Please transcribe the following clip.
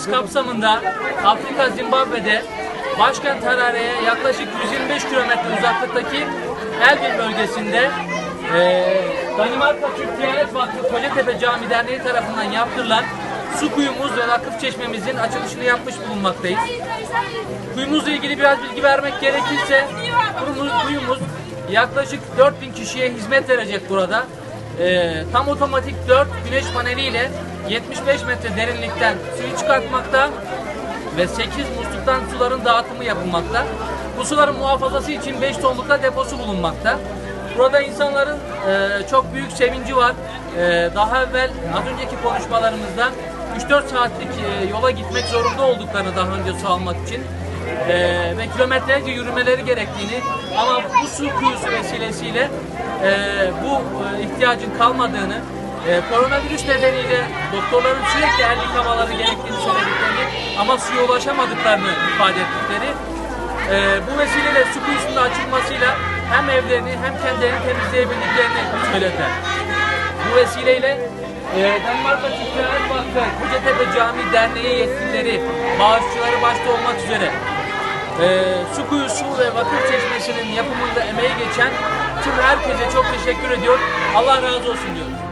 kapsamında Afrika Zimbabwe'de başkent Harare'ye yaklaşık 125 kilometre uzaklıktaki Elbin bölgesinde eee Danimarka Türk Diyanet Vakfı Kocatepe Cami Derneği tarafından yaptırılan su kuyumuz ve vakıf çeşmemizin açılışını yapmış bulunmaktayız. Kuyumuzla ilgili biraz bilgi vermek gerekirse kuyumuz, kuyumuz yaklaşık 4000 kişiye hizmet verecek burada. Ee, tam otomatik 4 güneş paneliyle 75 metre derinlikten suyu çıkartmakta ve 8 musluktan suların dağıtımı yapılmakta. Bu suların muhafazası için 5 tonlukta deposu bulunmakta. Burada insanların e, çok büyük sevinci var. E, daha evvel az önceki konuşmalarımızda 3-4 saatlik e, yola gitmek zorunda olduklarını daha önce su almak için e, ve kilometrelerce yürümeleri gerektiğini ama bu su kuyusu vesilesiyle e, bu e, ihtiyacın kalmadığını e, koronavirüs nedeniyle doktorların sürekli el yıkamaları gerektiğini söylediklerini ama suya ulaşamadıklarını ifade ettikleri e, bu vesileyle su kuyusunun açılmasıyla hem evlerini hem kendilerini temizleyebildiklerini söylediler. Bu vesileyle e, Danimarka Diyanet Vakfı Kocatepe Camii Derneği yetkilileri, bağışçıları başta olmak üzere e, su kuyusu ve vakıf çeşmesinin yapımında emeği geçen tüm herkese çok teşekkür ediyor. Allah razı olsun diyoruz.